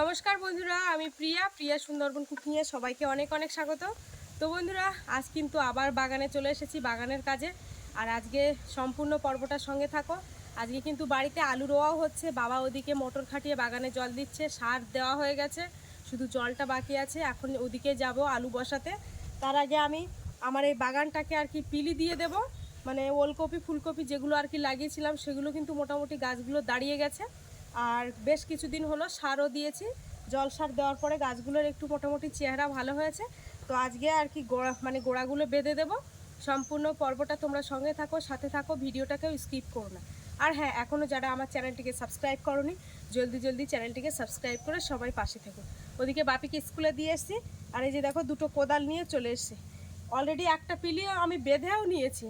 নমস্কার বন্ধুরা, আমি প্রিয়া প্রিয়া সুন্দরবন কুকিংয়ে সবাইকে অনেক অনেক স্বাগত। তো বন্ধুরা, আজ কিন্তু আবার বাগানে চলে এসেছি বাগানের কাজে। আর আজকে সম্পূর্ণ পর্বটার সঙ্গে থাকো। আজকে কিন্তু বাড়িতে আলু রোয়াও হচ্ছে, বাবা ওদিকে মোটর খাটিয়ে বাগানে জল দিচ্ছে, সার দেওয়া হয়ে গেছে, শুধু জলটা বাকি আছে, এখন ওদিকে যাব আলু বসাতে। তার আগে আমি আমার এই বাগানটাকে আর কি পিলি দিয়ে দেব মানে ওলকপি, ফুলকপি যেগুলো আর কি লাগিয়েছিলাম, সেগুলো কিন্তু মোটামুটি গাছগুলো দাঁড়িয়ে গেছে। আর বেশ কিছুদিন হলো সারও দিয়েছি। জল সার দেওয়ার পরে গাছগুলোর একটু মোটামুটি চেহারা ভালো হয়েছে। তো আজকে আর কি গোড়া মানে গোড়াগুলো বেঁধে দেব। সম্পূর্ণ পর্বটা তোমরা সঙ্গে থাকো, সাথে থাকো, ভিডিওটাকেও স্কিপ করো না। আর হ্যাঁ এখনও যারা আমার চ্যানেলটিকে সাবস্ক্রাইব করনি, জলদি জলদি চ্যানেলটিকে সাবস্ক্রাইব করে সবাই পাশে থেকো। ওদিকে বাপিকে স্কুলে দিয়ে এসেছি, আর এই যে দেখো দুটো কোদাল নিয়ে চলে এসেছি। অলরেডি একটা পিলিও আমি বেঁধেও নিয়েছি।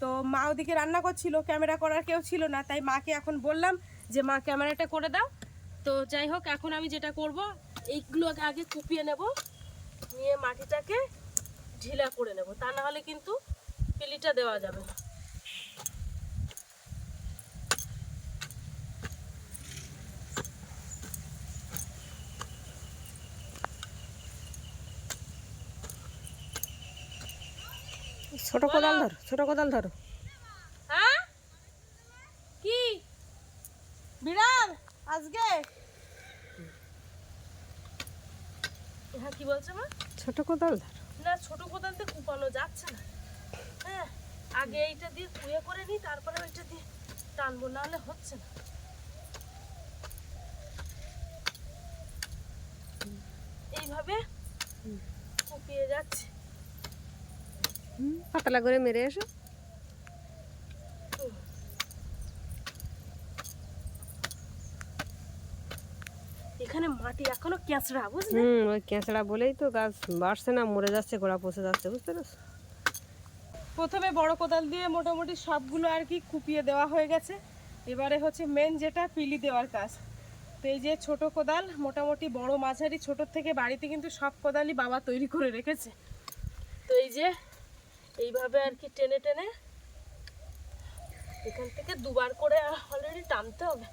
তো মা ওদিকে রান্না করছিল, ক্যামেরা করার কেউ ছিল না, তাই মাকে এখন বললাম যে মা ক্যামেরাটা করে দাও। তো যাই হোক, এখন আমি যেটা করব, এইগুলো আগে কুপিয়ে নেব, নিয়ে মাটিটাকে ঢিলা করে নেব। তা না হলে কিন্তু পিলিটা দেওয়া যাবে ছোট কোদাল ধর, ছোট কোদাল ধর হ্যাঁ কি বিড়াল আজকে? হ্যাঁ কি বলছো মা? ছোট কোদাল ধর। না ছোট কোদাল দিয়ে কুপানো যাচ্ছে না। হ্যাঁ আগে এইটা দিয়ে কুয়ে করে নিই তারপরে ওইটা দিয়ে টানবো নাহলে হচ্ছে না। এইভাবে কুপিয়ে যাচ্ছে। পাতলা করে মেরে এসো এখানে মাটি এখনও ক্যাঁচড়া বুঝলে? হুম ওই কেঁচড়া বলেই তো গাছ বাড়ছে না মরে যাচ্ছে গোড়া পচে যাচ্ছে বুঝতে পারছ? প্রথমে বড় কোদাল দিয়ে মোটামুটি সবগুলো আর কি কুপিয়ে দেওয়া হয়ে গেছে। এবারে হচ্ছে মেন যেটা পিলি দেওয়ার কাজ। তো এই যে ছোট কোদাল মোটামুটি বড় মাঝারি ছোট থেকে বাড়িতে কিন্তু সব কোদালই বাবা তৈরি করে রেখেছে। তো এই যে এইভাবে আর কি টেনে টেনে এখান থেকে দুবার করে অলরেডি টানতে হবে।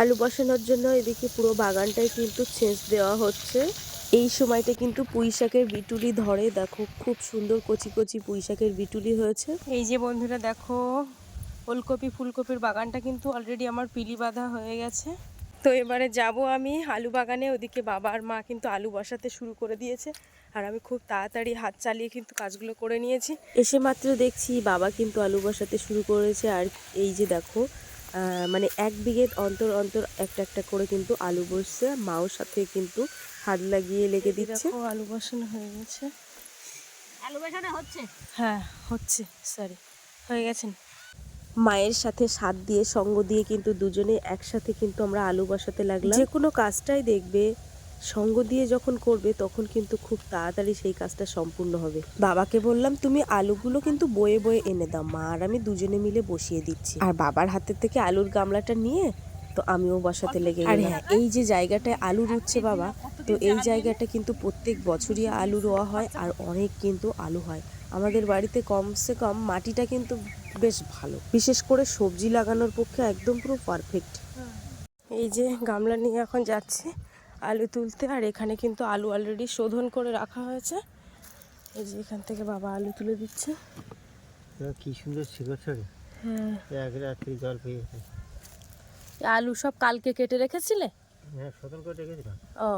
আলু বসানোর জন্য এদিকে পুরো বাগানটাই কিন্তু সেচ দেওয়া হচ্ছে। এই সময়টা কিন্তু পুঁই শাকের বিটুলি ধরে। দেখো খুব সুন্দর কচি কচি পুঁই শাকের বিটুলি হয়েছে। এই যে বন্ধুরা দেখো ওলকপি ফুলকপির বাগানটা কিন্তু অলরেডি আমার পিলি বাঁধা হয়ে গেছে। তো এবারে যাব আমি আলু বাগানে। ওদিকে বাবা আর মা কিন্তু আলু বসাতে শুরু করে দিয়েছে। আর আমি খুব তাড়াতাড়ি হাত চালিয়ে কিন্তু কাজগুলো করে নিয়েছি। এসে মাত্র দেখছি বাবা কিন্তু আলু বসাতে শুরু করেছে। আর এই যে দেখো মানে এক বিঘে অন্তর অন্তর একটা একটা করে কিন্তু আলু বসছে মাও সাথে কিন্তু হাত লাগিয়ে লেগে দিচ্ছে। আলু বসানো হয়ে গেছে। আলু বসানো হচ্ছে? হ্যাঁ হচ্ছে সরি হয়ে গেছেন মায়ের সাথে সাত দিয়ে সঙ্গ দিয়ে কিন্তু দুজনে একসাথে কিন্তু আমরা আলু বসাতে লাগলাম। যে কোনো কাজটাই দেখবে। সঙ্গ দিয়ে যখন করবে তখন কিন্তু খুব তাড়াতাড়ি সেই কাজটা সম্পূর্ণ হবে। বাবাকে বললাম তুমি আলুগুলো কিন্তু বয়ে বয়ে এনে দাও মা আর আমি দুজনে মিলে বসিয়ে দিচ্ছি। আর বাবার হাতের থেকে আলুর গামলাটা নিয়ে তো আমিও বসাতে লেগে আর হ্যাঁ। এই যে জায়গাটায় আলু রুচ্ছে বাবা তো এই জায়গাটা কিন্তু প্রত্যেক বছরই আলু রোয়া হয় আর অনেক কিন্তু আলু হয়। আমাদের বাড়িতে কমসে কম মাটিটা কিন্তু বেশ ভালো। বিশেষ করে সবজি লাগানোর পক্ষে একদম পুরো পারফেক্ট এই যে গামলা নিয়ে এখন যাচ্ছি। আলু তুলতে আর এখানে কিন্তু আলু অলরেডি শোধন করে রাখা হয়েছে। এই যে এখান থেকে বাবা আলু তুলে দিচ্ছে। কি সুন্দর শিকড় ছড়ে। হ্যাঁ এক রাত্রি জল পেয়েছে আলু সব কালকে কেটে রেখেছিলে? হ্যাঁ শোধন করে রেখেছিলাম ও।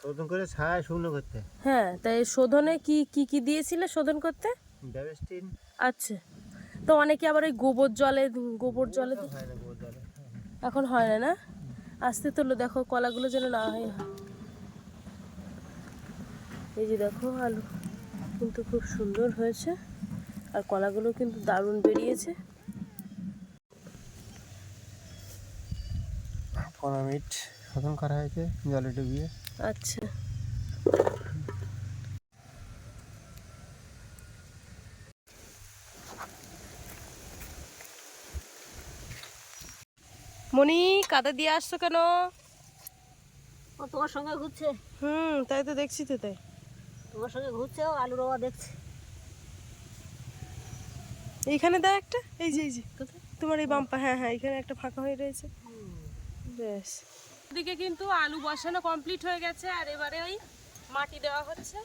শোধন করে ছায় শুকনো করতে। হ্যাঁ তাই শোধনে কি কি কি দিয়েছিলে শোধন করতে? ডাবেস্টিন আচ্ছা। তো অনেকে আবার ওই গোবর জলে গোবর জলে। এখন হয় না না? আসতে তোলো দেখো কলাগুলো যেন না হয়। এই যে দেখো আলু কিন্তু খুব সুন্দর হয়েছে আর কলাগুলো কিন্তু দারুণ বেরিয়েছে। পনেরো মিনিট শোধন করা হয়েছে জলে ডুবিয়ে। আচ্ছা। কাদা দিয়ে আসছো কেন? ও তোমার সঙ্গে ঘুরছে। হুম তাই তো দেখছি তো তাই। তোমার সঙ্গে ঘুরছে ও আলু রোয়া দেখছে। এইখানে দাও একটা এই যে এই যে। তোমার এই বাম্পা হ্যাঁ হ্যাঁ এখানে একটা ফাঁকা হয়ে রয়েছে। বেশ দিকে কিন্তু আলু বসানো কমপ্লিট হয়ে গেছে আর এবারে ওই মাটি দেওয়া হচ্ছে।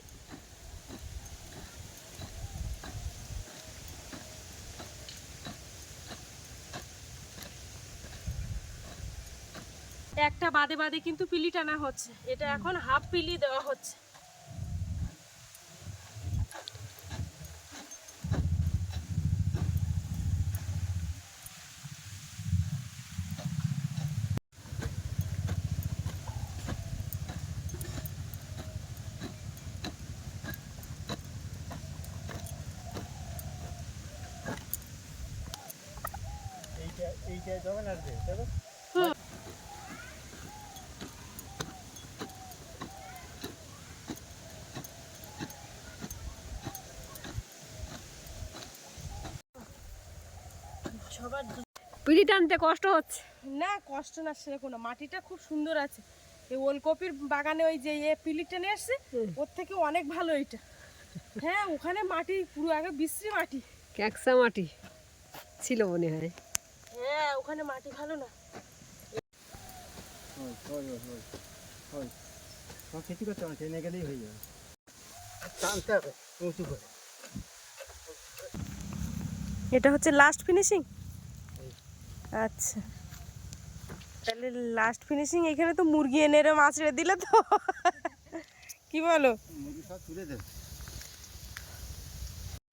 একটা বাদে বাদে কিন্তু পিলি টানা হচ্ছে। এটা এখন হাফ পিলি দেওয়া হচ্ছে। এইটা এইটা যখন আসবে দেখো পিড়ি টানতে কষ্ট হচ্ছে। না কষ্ট না সেরকম না। মাটিটা খুব সুন্দর আছে। এই ওলকপির বাগানে ওই যে ইয়ে পিলি টেনে আসছে ওর থেকে অনেক ভালো এটা হ্যাঁ ওখানে মাটি পুরো আগে বিশ্রী মাটি। ক্যাকসা মাটি ছিল মনে হয়। হ্যাঁ ওখানে মাটি ভালো না। কিছু করতে হবে না, গেলেই হয়ে যাবে। টানতে হবে উঁচু করে। এটা হচ্ছে লাস্ট ফিনিশিং আচ্ছা। তাহলে লাস্ট ফিনিশিং এখানে তো মুরগি এনে এরম আছড়ে দিলে তো। কি বলো?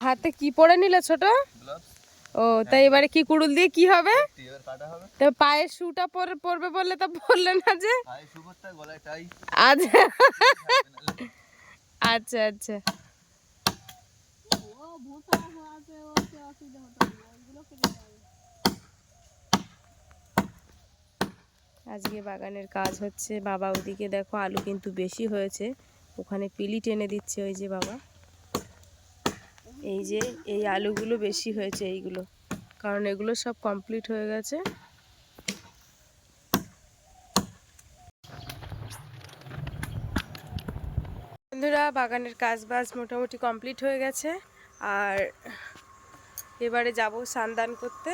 হাতে কি পরে নিলে ছোট? ও তাই এবারে কি কুড়ুল দিয়ে কি হবে? তো পায়ের শুটা পরে পরবে বললে তো বললে না যে। আচ্ছা। আচ্ছা আচ্ছা। আজকে বাগানের কাজ হচ্ছে। বাবা ওদিকে দেখো আলু কিন্তু বেশি হয়েছে। ওখানে পিলি টেনে দিচ্ছে ওই যে বাবা। এই যে, এই আলুগুলো বেশি হয়েছে এইগুলো। কারণ এগুলো সব কমপ্লিট হয়ে গেছে। বন্ধুরা, বাগানের কাজ বাজ মোটামুটি কমপ্লিট হয়ে গেছে। আর এবারে যাব সান্দান করতে।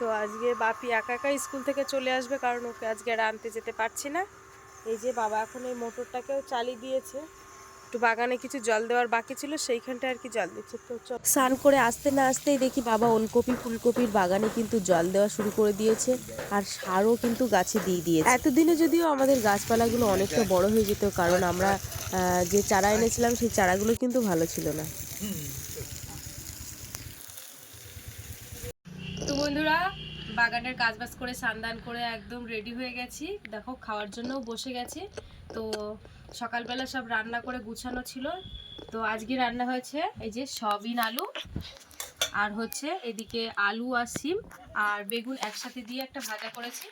তো আজকে বাপি একা একা স্কুল থেকে চলে আসবে কারণ ওকে আজকে আর আনতে যেতে পারছি না। এই যে বাবা এখন এই মোটরটাকেও চালিয়ে দিয়েছে। একটু বাগানে কিছু জল দেওয়ার বাকি ছিল সেইখানটা আর কি জল দিচ্ছে। তো স্নান করে আসতে না আসতেই দেখি বাবা ওলকপি, ফুলকপির বাগানে কিন্তু জল দেওয়া শুরু করে দিয়েছে আর সারও কিন্তু গাছে দিয়ে দিয়েছে। এতদিনে যদিও আমাদের গাছপালাগুলো অনেকটা বড় হয়ে যেত, কারণ আমরা যে চারা এনেছিলাম সেই চারাগুলো কিন্তু ভালো ছিল না তো বন্ধুরা বাগানের কাজ বাজ করে সান্দান করে একদম রেডি হয়ে গেছি। দেখো, খাওয়ার জন্য বসে গেছি। তো সকালবেলা সব রান্না করে গুছানো ছিল। তো আজকে রান্না হয়েছে এই যে সবিন আলু আর হচ্ছে এদিকে আলু আর সিম আর বেগুন একসাথে দিয়ে একটা ভাজা করেছি।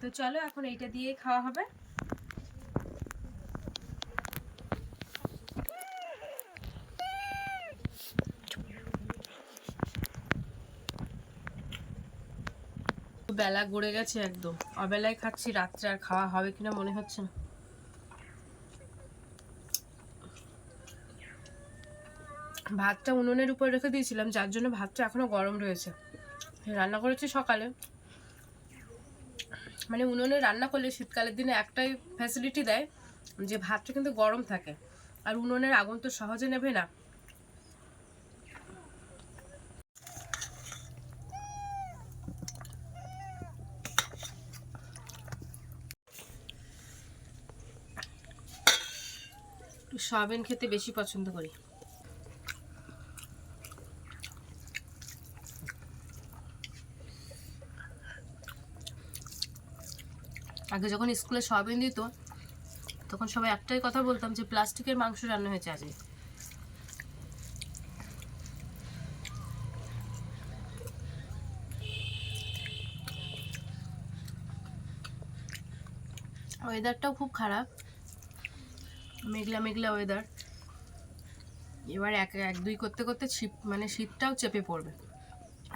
তো চলো, এখন এইটা দিয়ে খাওয়া হবে। বেলা গড়ে গেছে একদম। অবেলায় খাচ্ছি, রাত্রে আর খাওয়া হবে কিনা মনে হচ্ছে না। ভাতটা উনুনের উপর রেখে দিয়েছিলাম, যার জন্য ভাতটা এখনও গরম রয়েছে। রান্না করেছি সকালে। মানে উনুনে রান্না করলে শীতকালের দিনে একটাই ফ্যাসিলিটি দেয় যে ভাতটা কিন্তু গরম থাকে। আর উনুনের আগুন তো সহজে নেবে না। একটু সয়াবিন খেতে বেশি পছন্দ করি। আগে যখন স্কুলে সয়াবিন দিত, তখন সবাই একটাই কথা বলতাম যে প্লাস্টিকের মাংস রান্না হয়েছে আজকে। ওয়েদারটাও খুব খারাপ। মেঘলা মেঘলা ওয়েদার এবার এক এক, দুই করতে করতে শীত মানে শীতটাও চেপে পড়বে।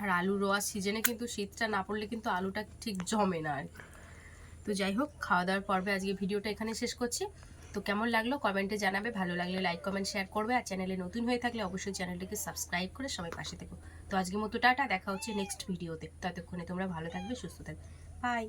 আর আলু রোয়া সিজনে কিন্তু শীতটা না পড়লে কিন্তু আলুটা ঠিক জমে না আর। তো যাই হোক খাওয়া দাওয়ার পর্বে আজকে ভিডিওটা এখানে শেষ করছি। তো কেমন লাগল কমেন্টে জানাবে, ভালো লাগলে লাইক কমেন্ট শেয়ার করবে। আর চ্যানেলে নতুন হয়ে থাকলে অবশ্যই চ্যানেলটিকে সাবস্ক্রাইব করে সবাই পাশে থেকো। তো আজকে মতো টাটা, দেখা হচ্ছে নেক্সট ভিডিওতে ততক্ষণে তোমরা ভালো থাকবে, সুস্থ থাকবে। বাই